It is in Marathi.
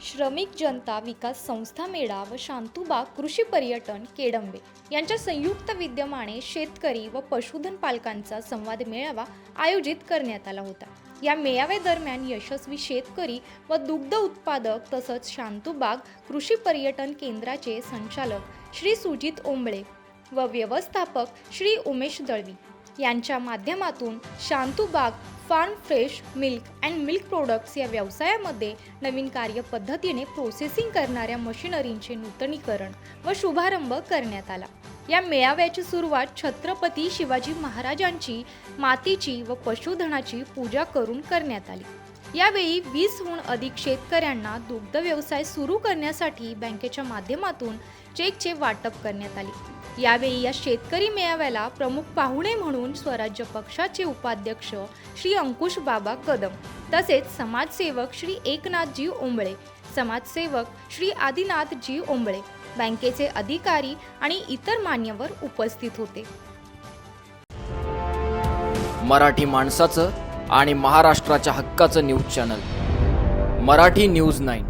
श्रमिक जनता विकास संस्था मेळा व शांतुबा कृषी पर्यटन केडंबे यांच्या संयुक्त विद्यमाने शेतकरी व पशुधन पालकांचा संवाद मेळावा आयोजित करण्यात आला होता. या मेळाव्यादरम्यान यशस्वी शेतकरी व दुग्ध उत्पादक तसंच शांतुबाग कृषी पर्यटन केंद्राचे संचालक श्री सुजित ओंबळे व व्यवस्थापक श्री उमेश दळवी यांच्या माध्यमातून Shantubag farm fresh milk and milk products या व्यवसायामध्ये नवीन कार्यपद्धतीने प्रोसेसिंग करणाऱ्या मशिनरींचे नूतनीकरण व शुभारंभ करण्यात आला. या मेळाव्याची सुरुवात छत्रपती शिवाजी महाराजांची मातीची व पशुधनाची पूजा करून करण्यात आली. यावेळी वीसहून अधिक शेतकऱ्यांना दुग्ध व्यवसाय सुरू करण्यासाठी बँकेच्या माध्यमातून चेकचे वाटप करण्यात आले. यावेळी या शेतकरी मेळाव्याला प्रमुख पाहुणे म्हणून स्वराज्य पक्षाचे उपाध्यक्ष श्री अंकुश बाबा कदम तसेच समाजसेवक श्री एकनाथजी ओंबळे समाजसेवक श्री आदिनाथजी ओंबळे बँकेचे अधिकारी आणि इतर मान्यवर उपस्थित होते. मराठी माणसाचं आणि महाराष्ट्राच्या हक्काचं news channel Marathi news nine.